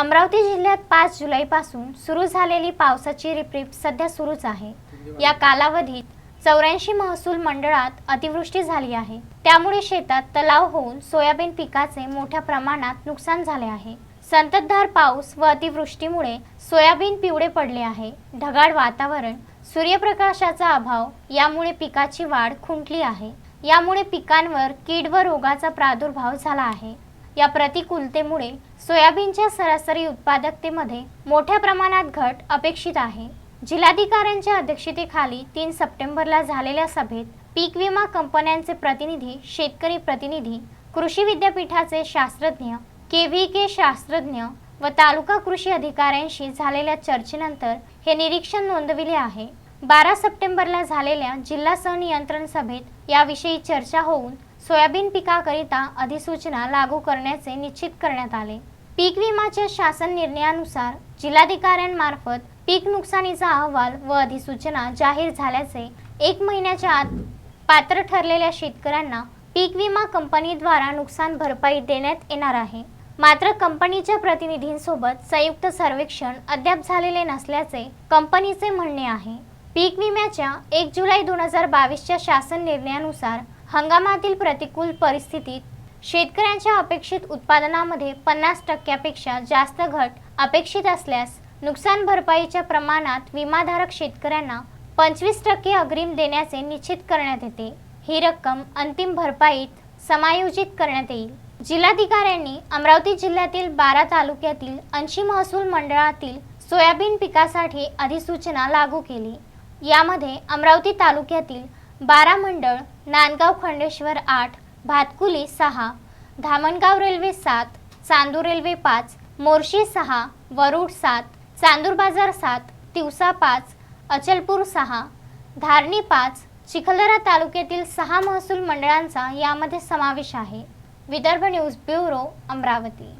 अमरावती जिल्ह्यात पाच जुलैपासून सुरू झालेली पावसाची रिपरिप सध्या सुरूच आहे. या कालावधीत चौऱ्याऐंशी महसूल मंडळात अतिवृष्टी झाली आहे. त्यामुळे शेतात तलाव होऊन सोयाबीन पिकाचे मोठ्या प्रमाणात नुकसान झाले आहे. संततधार पाऊस व अतिवृष्टीमुळे सोयाबीन पिवळे पडले आहे. ढगाळ वातावरण सूर्यप्रकाशाचा अभाव यामुळे पिकाची वाढ खुंटली आहे. यामुळे पिकांवर कीड व रोगाचा प्रादुर्भाव झाला आहे. या प्रतिकूलतेमुळे सोयाबीनच्या सरासरी उत्पादकतेमध्ये मोठ्या प्रमाणात घट अपेक्षित आहे. जिल्हाधिकाऱ्यांच्या अध्यक्षतेखाली तीन सप्टेंबरला झालेल्या सभेत पीक विमा कंपन्यांचे प्रतिनिधी शेतकरी प्रतिनिधी कृषी विद्यापीठाचे शास्त्रज्ञ के व्ही के शास्त्रज्ञ व तालुका कृषी अधिकाऱ्यांशी झालेल्या चर्चेनंतर हे निरीक्षण नोंदविले आहे. बारा सप्टेंबरला झालेल्या जिल्हा संनियंत्रण सभेत याविषयी चर्चा होऊन सोयाबीन पिकाकरिता अधिसूचना लागू करण्याचे निश्चित करण्यात आले. पीक विमाच्या शासन निर्णयानुसार जिल्हाधिकाऱ्यांमार्फत पीक नुकसानीचा अहवाल व अधिसूचना जाहीर झाल्याचे एक महिन्याच्या आत पात्र ठरलेल्या शेतकऱ्यांना पीक विमा कंपनीद्वारा नुकसान भरपाई देण्यात येणार आहे. मात्र कंपनीच्या प्रतिनिधींसोबत संयुक्त सर्वेक्षण अद्याप झालेले नसल्याचे कंपनीचे म्हणणे आहे. पीक विम्याच्या एक जुलै दोन हजार बावीसच्या शासन निर्णयानुसार हंगामातील प्रतिकूल परिस्थितीत शेतकऱ्यांच्या अपेक्षित उत्पादनामध्ये पन्नास टक्क्यापेक्षा जास्त घट अपेक्षित असल्यास नुकसान भरपाईच्या प्रमाणात विमाधारक शेतकऱ्यांना पंचवीस टक्के अग्रिम देण्याचे निश्चित करण्यात येते. ही रक्कम अंतिम भरपाईत समायोजित करण्यात येईल. जिल्हाधिकाऱ्यांनी अमरावती जिल्ह्यातील बारा तालुक्यातील ऐंशी महसूल मंडळातील सोयाबीन पिकासाठी अधिसूचना लागू केली. यामध्ये अमरावती तालुक्यातील बारा मंडळ नांदगाव खंडेश्वर आठ भातकुली सहा धामणगाव रेल्वे सात चांदूर रेल्वे पाच मोर्शी सहा वरुड सात चांदूर बाजार सात तिवसा पाच अचलपूर सहा धारणी पाच चिखलदरा तालुक्यातील सहा महसूल मंडळांचा यामध्ये समावेश आहे. Vidarbha news bureau Amravati.